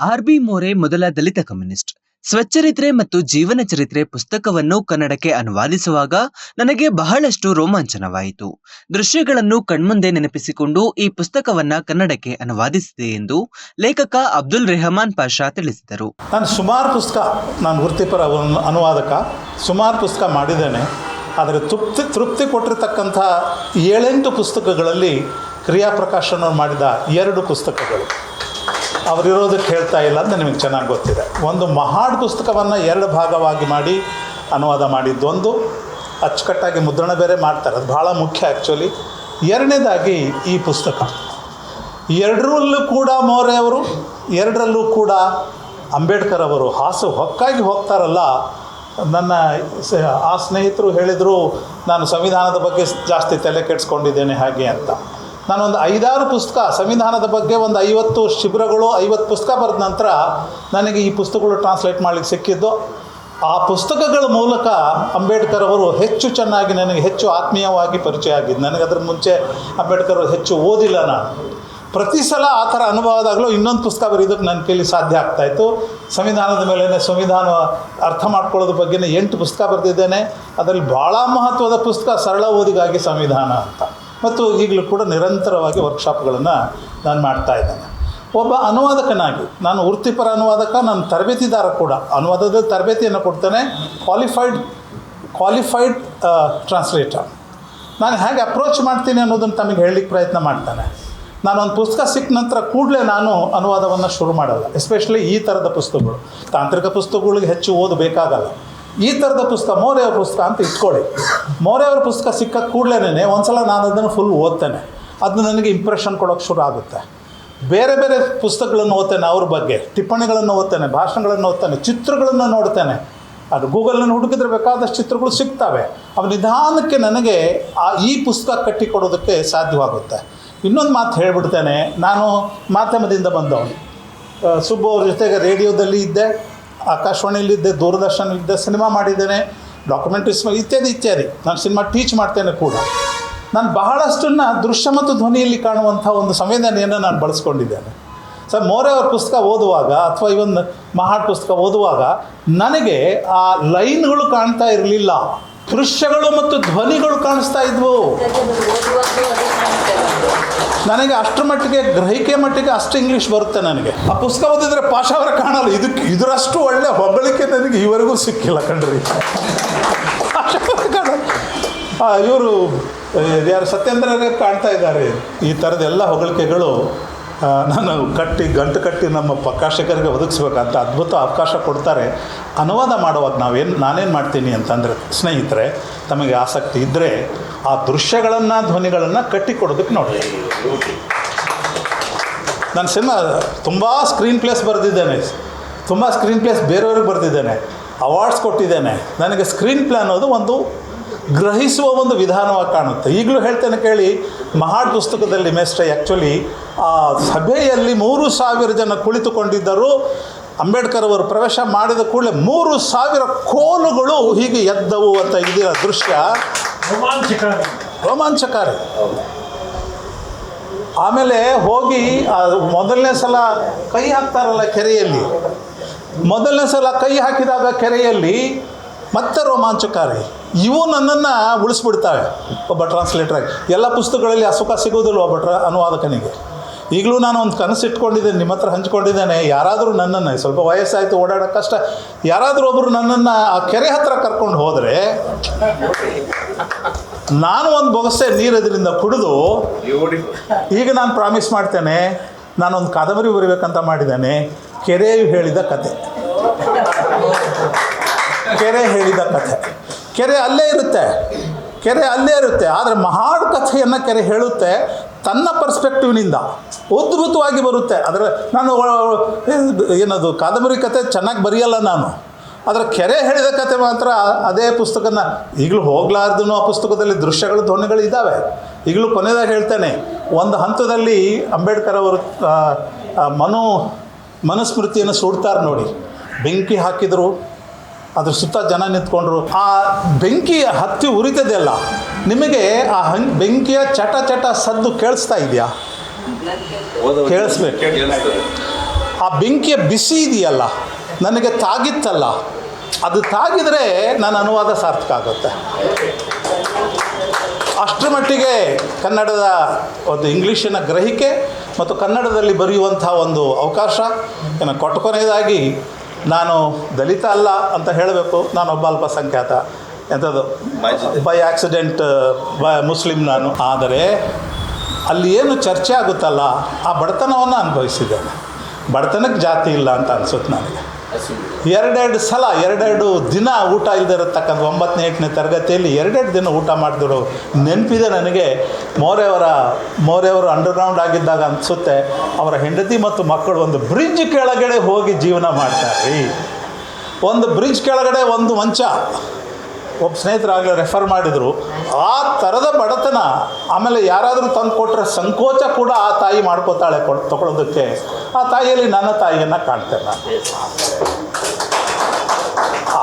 R B ಮೋರೆ ಮೊದಲ ದಲಿತ communist. ಸ್ವಚ್ಛರಿತ್ರೆ ಮತ್ತು ಜೀವನ ಚರಿತ್ರೆ ಪುಸ್ತಕವನ್ನು ಕನ್ನಡಕ್ಕೆ ಅನುವಾದಿಸುವಾಗ ನನಗೆ ಬಹಳಷ್ಟು ರೋಮಾಂಚನವಾಯಿತು. ದೃಶ್ಯಗಳನ್ನು ಕಣ್ಮುಂದೆ ನೆನಪಿಸಿಕೊಂಡು ಈ ಪುಸ್ತಕವನ್ನ ಕನ್ನಡಕ್ಕೆ ಅನುವಾದಿಸಿದೆ ಎಂದು ಲೇಖಕ ಅಬ್ದುಲ್ ರೆಹಮಾನ್ ಪಾಷಾ ತಿಳಿಸಿದರು. ನಾನು ಸುಮಾರು ಪುಸ್ತಕ, ನಾನು ವೃತ್ತಿಪರ ಅನುವಾದಕ, ಸುಮಾರು ಪುಸ್ತಕ ಮಾಡಿದ್ದೇನೆ. ಆದರೆ ತೃಪ್ತಿ ತೃಪ್ತಿ ಕೊಟ್ಟಿರ್ತಕ್ಕಂಥ ಏಳೆಂಟು ಪುಸ್ತಕಗಳಲ್ಲಿ ಕ್ರಿಯಾಪ್ರಕಾಶನವ್ರು ಮಾಡಿದ ಎರಡು ಪುಸ್ತಕಗಳು. ಅವರಿರೋದಕ್ಕೆ ಹೇಳ್ತಾ ಇಲ್ಲ ಅಂತ ನಿಮಗೆ ಚೆನ್ನಾಗಿ ಗೊತ್ತಿದೆ. ಒಂದು ಮಹಾಡ್ ಪುಸ್ತಕವನ್ನು ಎರಡು ಭಾಗವಾಗಿ ಮಾಡಿ ಅನುವಾದ ಮಾಡಿದ್ದೊಂದು, ಅಚ್ಚುಕಟ್ಟಾಗಿ ಮುದ್ರಣ ಬೇರೆ ಮಾಡ್ತಾರೆ. ಅದು ಭಾಳ ಮುಖ್ಯ ಆ್ಯಕ್ಚುಲಿ ಎರಡನೇದಾಗಿ ಈ ಪುಸ್ತಕ. ಎರಡರಲ್ಲೂ ಕೂಡ ಮೋರೆ ಅವರು, ಎರಡರಲ್ಲೂ ಕೂಡ ಅಂಬೇಡ್ಕರ್ ಅವರು ಹಾಸು ಹೊಕ್ಕಾಗಿ ಹೋಗ್ತಾರಲ್ಲ. ನನ್ನ ಆ ಸ್ನೇಹಿತರು ಹೇಳಿದರು, ನಾನು ಸಂವಿಧಾನದ ಬಗ್ಗೆ ಜಾಸ್ತಿ ತಲೆ ಕೆಡಿಸ್ಕೊಂಡಿದ್ದೇನೆ ಹಾಗೆ ಅಂತ. ನಾನೊಂದು ಐದಾರು ಪುಸ್ತಕ, ಸಂವಿಧಾನದ ಬಗ್ಗೆ ಒಂದು ಐವತ್ತು ಶಿಬಿರಗಳು, ಐವತ್ತು ಪುಸ್ತಕ ಬರೆದ ನಂತರ ನನಗೆ ಈ ಪುಸ್ತಕಗಳು ಟ್ರಾನ್ಸ್ಲೇಟ್ ಮಾಡಲಿಕ್ಕೆ ಸಿಕ್ಕಿದ್ದು. ಆ ಪುಸ್ತಕಗಳ ಮೂಲಕ ಅಂಬೇಡ್ಕರ್ ಅವರು ಹೆಚ್ಚು ಚೆನ್ನಾಗಿ ನನಗೆ ಹೆಚ್ಚು ಆತ್ಮೀಯವಾಗಿ ಪರಿಚಯ ಆಗಿದ್ದು, ನನಗೆ ಅದ್ರ ಮುಂಚೆ ಅಂಬೇಡ್ಕರ್ ಅವರು ಹೆಚ್ಚು ಓದಿಲ್ಲ ನಾನು. ಪ್ರತಿ ಸಲ ಆ ಥರ ಅನುಭವದಾಗಲೂ ಇನ್ನೊಂದು ಪುಸ್ತಕ ಬರೆಯೋದಕ್ಕೆ ನನ್ನ ಕೈಲಿ ಸಾಧ್ಯ ಆಗ್ತಾಯಿತ್ತು ಸಂವಿಧಾನದ ಮೇಲೆ ಸಂವಿಧಾನ ಅರ್ಥ ಮಾಡ್ಕೊಳ್ಳೋದ್ರ ಬಗ್ಗೆ ಎಂಟು ಪುಸ್ತಕ ಬರೆದಿದ್ದೇನೆ. ಅದರಲ್ಲಿ ಭಾಳ ಮಹತ್ವದ ಪುಸ್ತಕ ಸರಳ ಓದಿಗಾಗಿ ಸಂವಿಧಾನ ಅಂತ. ಮತ್ತು ಈಗಲೂ ಕೂಡ ನಿರಂತರವಾಗಿ ವರ್ಕ್ಶಾಪ್ಗಳನ್ನು ನಾನು ಮಾಡ್ತಾ ಇದ್ದೇನೆ. ಒಬ್ಬ ಅನುವಾದಕನಾಗಿ, ನಾನು ವೃತ್ತಿಪರ ಅನುವಾದಕ, ನಾನು ತರಬೇತಿದಾರ ಕೂಡ ಅನುವಾದದ ತರಬೇತಿಯನ್ನು ಕೊಡ್ತೇನೆ ಕ್ವಾಲಿಫೈಡ್ ಕ್ವಾಲಿಫೈಡ್ ಟ್ರಾನ್ಸ್ಲೇಟರ್ ನಾನು ಹೇಗೆ ಅಪ್ರೋಚ್ ಮಾಡ್ತೀನಿ ಅನ್ನೋದನ್ನು ತಮಗೆ ಹೇಳಲಿಕ್ಕೆ ಪ್ರಯತ್ನ ಮಾಡ್ತಾನೆ. ನಾನೊಂದು ಪುಸ್ತಕ ಸಿಕ್ಕ ನಂತರ ಕೂಡಲೇ ನಾನು ಅನುವಾದವನ್ನು ಶುರು ಮಾಡಲ್ಲ ಎಸ್ಪೆಷಲಿ ಈ ಥರದ ಪುಸ್ತಕಗಳು. ತಾಂತ್ರಿಕ ಪುಸ್ತಕಗಳಿಗೆ ಹೆಚ್ಚು ಓದು ಬೇಕಾಗಲ್ಲ ಈ ಥರದ ಪುಸ್ತಕ ಮೋರೆಯವ್ರ ಪುಸ್ತಕ ಅಂತ ಇಟ್ಕೊಳ್ಳಿ. ಮೋರೆಯವ್ರ ಪುಸ್ತಕ ಸಿಕ್ಕ ಕೂಡಲೇ ಒಂದ್ಸಲ ನಾನು ಅದನ್ನು ಫುಲ್ ಓದ್ತೇನೆ. ಅದು ನನಗೆ ಇಂಪ್ರೆಷನ್ ಕೊಡೋಕ್ಕೆ ಶುರು ಆಗುತ್ತೆ. ಬೇರೆ ಬೇರೆ ಪುಸ್ತಕಗಳನ್ನು ಓದ್ತೇನೆ ಅವ್ರ ಬಗ್ಗೆ, ಟಿಪ್ಪಣಿಗಳನ್ನು ಓದ್ತೇನೆ, ಭಾಷಣಗಳನ್ನು ಓದ್ತೇನೆ, ಚಿತ್ರಗಳನ್ನು ನೋಡ್ತೇನೆ. ಅದು ಗೂಗಲನ್ನು ಹುಡುಕಿದ್ರೆ ಬೇಕಾದಷ್ಟು ಚಿತ್ರಗಳು ಸಿಗ್ತವೆ. ಅವು ನಿಧಾನಕ್ಕೆ ನನಗೆ ಆ ಈ ಪುಸ್ತಕ ಕಟ್ಟಿಕೊಡೋದಕ್ಕೆ ಸಾಧ್ಯವಾಗುತ್ತೆ. ಇನ್ನೊಂದು ಮಾತು ಹೇಳಿಬಿಡ್ತೇನೆ. ನಾನು ಮಾಧ್ಯಮದಿಂದ ಬಂದವನು. ಸುಬ್ಬು ಅವ್ರ ಜೊತೆಗೆ ರೇಡಿಯೋದಲ್ಲಿ ಇದ್ದೆ. ಆಕಾಶವಾಣಿಯಲ್ಲಿದ್ದೆ, ದೂರದರ್ಶನಲ್ಲಿದ್ದೆ, ಸಿನಿಮಾ ಮಾಡಿದ್ದೇನೆ, ಡಾಕ್ಯುಮೆಂಟ್ರೀಸ್ ಇತ್ಯಾದಿ ಇತ್ಯಾದಿ. ನಾನು ಸಿನಿಮಾ ಟೀಚ್ ಮಾಡ್ತೇನೆ ಕೂಡ. ನಾನು ಬಹಳಷ್ಟನ್ನು ದೃಶ್ಯ ಮತ್ತು ಧ್ವನಿಯಲ್ಲಿ ಕಾಣುವಂಥ ಒಂದು ಸಂವೇದನೆಯನ್ನು ನಾನು ಬಳಸ್ಕೊಂಡಿದ್ದೇನೆ. ಸರ್, ಮೋರೆ ಅವ್ರ ಪುಸ್ತಕ ಓದುವಾಗ ಅಥವಾ ಇವನ್ ಮಹಾಡ್ ಪುಸ್ತಕ ಓದುವಾಗ ನನಗೆ ಆ ಲೈನ್ಗಳು ಕಾಣ್ತಾ ಇರಲಿಲ್ಲ. ದೃಶ್ಯಗಳು ಮತ್ತು ಧ್ವನಿಗಳು ಕಾಣಿಸ್ತಾ ಇದ್ವು. ನನಗೆ ಅಷ್ಟರ ಮಟ್ಟಿಗೆ ಗ್ರಹಿಕೆ ಮಟ್ಟಿಗೆ ಅಷ್ಟು ಇಂಗ್ಲೀಷ್ ಬರುತ್ತೆ ನನಗೆ. ಆ ಪುಸ್ತಕ ಓದಿದ್ರೆ ಪಾಶಾವರ ಕಾಣಲ್ಲ. ಇದಕ್ಕೆ ಇದರಷ್ಟು ಒಳ್ಳೆ ಹೊಗಳಿಕೆ ನನಗೆ ಈವರೆಗೂ ಸಿಕ್ಕಿಲ್ಲ ಕಣ್ರಿ. ಇವರು ಯಾರು ಸತ್ಯೇಂದ್ರರೇ ಕಾಣ್ತಾ ಇದ್ದಾರೆ. ಈ ಥರದ ಎಲ್ಲ ಹೊಗಳಿಕೆಗಳು ನಾನು ಕಟ್ಟಿ, ಗಂಟು ಕಟ್ಟಿ ನಮ್ಮ ಪ್ರಕಾಶಕರಿಗೆ ಒದಗಿಸ್ಬೇಕಂತ ಅದ್ಭುತ ಅವಕಾಶ ಕೊಡ್ತಾರೆ. ಅನುವಾದ ಮಾಡುವಾಗ ನಾವೇನು, ನಾನೇನು ಮಾಡ್ತೀನಿ ಅಂತಂದರೆ, ಸ್ನೇಹಿತರೆ, ತಮಗೆ ಆಸಕ್ತಿ ಇದ್ದರೆ ಆ ದೃಶ್ಯಗಳನ್ನು, ಧ್ವನಿಗಳನ್ನು ಕಟ್ಟಿಕೊಡೋದಕ್ಕೆ ನೋಡಿ ನಾನು ಸಿನಿಮಾ ತುಂಬ ಸ್ಕ್ರೀನ್ ಪ್ಲೇಸ್ ಬರೆದಿದ್ದೇನೆ. ತುಂಬ ಸ್ಕ್ರೀನ್ ಪ್ಲೇಸ್ ಬೇರೆಯವ್ರಿಗೆ ಬರೆದಿದ್ದೇನೆ. ಅವಾರ್ಡ್ಸ್ ಕೊಟ್ಟಿದ್ದೇನೆ. ನನಗೆ ಸ್ಕ್ರೀನ್ ಪ್ಲೇ ಅನ್ನೋದು ಒಂದು ಗ್ರಹಿಸುವ ಒಂದು ವಿಧಾನವಾಗಿ ಕಾಣುತ್ತೆ. ಈಗಲೂ ಹೇಳ್ತೇನೆ ಕೇಳಿ ಮಹಾಡ್ ಪುಸ್ತಕದಲ್ಲಿ ಮೇಸ್ಟ್ರೆ ಆ್ಯಕ್ಚುಲಿ ಆ ಸಭೆಯಲ್ಲಿ ಮೂರು ಸಾವಿರ ಜನ ಕುಳಿತುಕೊಂಡಿದ್ದರು. ಅಂಬೇಡ್ಕರ್ ಅವರು ಪ್ರವೇಶ ಮಾಡಿದ ಕೂಡಲೇ ಮೂರು ಸಾವಿರ ಕೋಲುಗಳು ಹೀಗೆ ಎದ್ದವು ಅಂತ ಇದೆಯಾ ದೃಶ್ಯ. ರೋಮಾಂಚಕಾರಿ. ಆಮೇಲೆ ಹೋಗಿ ಮೊದಲನೇ ಸಲ ಕೈ ಹಾಕ್ತಾರಲ್ಲ ಕೆರೆಯಲ್ಲಿ. ಮೊದಲನೇ ಸಲ ಕೈ ಹಾಕಿದಾಗ ಕೆರೆಯಲ್ಲಿ ಮತ್ತೆ ರೋಮಾಂಚಕಾರಿ. ಇವು ನನ್ನನ್ನು ಉಳಿಸ್ಬಿಡ್ತಾವೆ. ಒಬ್ಬ ಟ್ರಾನ್ಸ್ಲೇಟ್ರಾಗಿ ಎಲ್ಲ ಪುಸ್ತಕಗಳಲ್ಲಿ ಅಸುಖ ಸುಖ ಸಿಗೋದಿಲ್ಲ ಒಬ್ಬ ಟ್ರ ಅನುವಾದಕನಿಗೆ. ಈಗಲೂ ನಾನು ಒಂದು ಕನಸು ಇಟ್ಕೊಂಡಿದ್ದೇನೆ, ನಿಮ್ಮ ಹತ್ರ ಹಂಚ್ಕೊಂಡಿದ್ದೇನೆ. ಯಾರಾದರೂ ನನ್ನನ್ನು, ಸ್ವಲ್ಪ ವಯಸ್ಸಾಯಿತು ಓಡಾಡೋಕೆ ಕಷ್ಟ. ಯಾರಾದರೂ ಒಬ್ಬರು ನನ್ನನ್ನು ಆ ಕೆರೆ ಹತ್ರ ಕರ್ಕೊಂಡು ಹೋದರೆ, ನಾನು ಒಂದು ಬೊಗಸೆ ನೀರು ಅದರಿಂದ ಕುಡಿದು, ಈಗ ನಾನು ಪ್ರಾಮಿಸ್ ಮಾಡ್ತೇನೆ, ನಾನೊಂದು ಕಾದಂಬರಿ ಬರಿಬೇಕಂತ ಮಾಡಿದ್ದೇನೆ. ಕೆರೆಯು ಹೇಳಿದ ಕತೆ. ಕೆರೆ ಹೇಳಿದ ಕಥೆ. ಕೆರೆ ಅಲ್ಲೇ ಇರುತ್ತೆ. ಕೆರೆ ಅಲ್ಲೇ ಇರುತ್ತೆ. ಆದರೆ ಮಹಾಡ್ ಕಥೆಯನ್ನು ಕೆರೆ ಹೇಳುತ್ತೆ ತನ್ನ ಪರ್ಸ್ಪೆಕ್ಟಿವ್ನಿಂದ. ಉದ್ಭುತವಾಗಿ ಬರುತ್ತೆ. ಅದರ ನಾನು ಏನದು, ಕಾದಂಬರಿ ಕತೆ ಚೆನ್ನಾಗಿ ಬರೆಯಲ್ಲ ನಾನು. ಆದರೆ ಕೆರೆ ಹೇಳಿದ ಕತೆ ಮಾತ್ರ ಅದೇ ಪುಸ್ತಕನ, ಈಗಲೂ ಹೋಗ್ಲಾರ್ದು ಆ ಪುಸ್ತಕದಲ್ಲಿ ದೃಶ್ಯಗಳು, ಧ್ವನಿಗಳು ಇದ್ದಾವೆ. ಈಗಲೂ ಕೊನೆಯದಾಗಿ ಹೇಳ್ತೇನೆ, ಒಂದು ಹಂತದಲ್ಲಿ ಅಂಬೇಡ್ಕರ್ ಅವರು ಮನು, ಮನುಸ್ಮೃತಿಯನ್ನು ಸುಡ್ತಾರೆ ನೋಡಿ. ಬೆಂಕಿ ಹಾಕಿದರು ಅದ್ರ ಸುತ್ತ ಜನ ನಿಂತ್ಕೊಂಡ್ರು. ಆ ಬೆಂಕಿ ಹತ್ತಿ ಉರಿತದೆಲ್ಲ ನಿಮಗೆ ಆ ಹಂಗ್ ಬೆಂಕಿಯ ಚಟ ಚಟ ಸದ್ದು ಕೇಳಿಸ್ತಾ ಇದೆಯಾ? ಕೇಳಿಸ್ಬೇಕು. ಆ ಬೆಂಕಿಯ ಬಿಸಿ ಇದೆಯಲ್ಲ, ನನಗೆ ತಾಗಿತ್ತಲ್ಲ, ಅದು ತಾಗಿದರೆ ನನ್ನ ಅನುವಾದ ಸಾರ್ಥಕ ಆಗುತ್ತೆ. ಅಷ್ಟರ ಮಟ್ಟಿಗೆ ಕನ್ನಡದ ಒಂದು ಇಂಗ್ಲೀಷಿನ ಗ್ರಹಿಕೆ ಮತ್ತು ಕನ್ನಡದಲ್ಲಿ ಬರೆಯುವಂಥ ಒಂದು ಅವಕಾಶ. ಏನ ಕೊಟ್ಟ ಕೊನೆಯದಾಗಿ ನಾನು ದಲಿತ ಅಲ್ಲ ಅಂತ ಹೇಳಬೇಕು. ನಾನು ನಾನೊಬ್ಬ ಅಲ್ಪಸಂಖ್ಯಾತ. ಎಂಥದ್ದು ಬೈ ಆಕ್ಸಿಡೆಂಟ್ ಬೈ ಮುಸ್ಲಿಂ ನಾನು. ಆದರೆ ಅಲ್ಲಿ ಏನು ಚರ್ಚೆ ಆಗುತ್ತಲ್ಲ ಆ ಬಡತನವನ್ನು ಅನುಭವಿಸಿದ್ದೇನೆ. ಬಡತನಕ್ಕೆ ಜಾತಿ ಇಲ್ಲ ಅಂತ ಅನ್ಸುತ್ತೆ ನನಗೆ. ಎರಡೆರಡು ಸಲ, ಎರಡೆರಡು ದಿನ ಊಟ ಇಲ್ಲದೆ ಇರತಕ್ಕಂಥ ಒಂಬತ್ತನೇ, ಎಂಟನೇ ತರಗತಿಯಲ್ಲಿ ಎರಡೆರಡು ದಿನ ಊಟ ಮಾಡಿದ್ರು ನೆನಪಿದೆ ನನಗೆ. ಮೋರೆಯವರ, ಮೋರೆಯವರು ಅಂಡರ್ಗ್ರೌಂಡ್ ಆಗಿದ್ದಾಗ ಅನಿಸುತ್ತೆ, ಅವರ ಹೆಂಡತಿ ಮತ್ತು ಮಕ್ಕಳು ಒಂದು ಬ್ರಿಡ್ಜ್ ಕೆಳಗಡೆ ಹೋಗಿ ಜೀವನ ಮಾಡ್ತಾರೆ ಒಂದು ಬ್ರಿಡ್ಜ್ ಕೆಳಗಡೆ ಒಂದು ಮಂಚ. ಒಬ್ಬ ಸ್ನೇಹಿತರಾಗಲೇ ರೆಫರ್ ಮಾಡಿದರು. ಆ ಥರದ ಬಡತನ ಆಮೇಲೆ ಯಾರಾದರೂ ತಂದು ಕೊಟ್ಟರೆ ಸಂಕೋಚ ಕೂಡ ಆ ತಾಯಿ ಮಾಡ್ಕೋತಾಳೆ ಕೊ ತಗೊಳ್ಳೋದಕ್ಕೆ ಆ ತಾಯಿಯಲ್ಲಿ ನನ್ನ ತಾಯಿಯನ್ನು ಕಾಣ್ತೇನೆ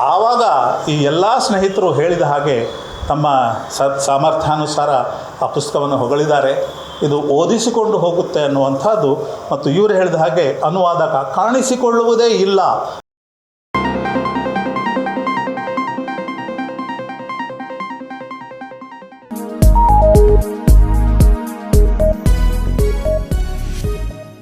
ಆವಾಗ ಈ ಎಲ್ಲ ಸ್ನೇಹಿತರು ಹೇಳಿದ ಹಾಗೆ ತಮ್ಮ ಸ ಸಾಮರ್ಥ್ಯಾನುಸಾರ ಆ ಪುಸ್ತಕವನ್ನು ಹೊಗಳಿದ್ದಾರೆ. ಇದು ಓದಿಸಿಕೊಂಡು ಹೋಗುತ್ತೆ ಅನ್ನುವಂಥದ್ದು ಮತ್ತು ಇವರು ಹೇಳಿದ ಹಾಗೆ ಅನುವಾದಕ ಕಾಣಿಸಿಕೊಳ್ಳುವುದೇ ಇಲ್ಲ.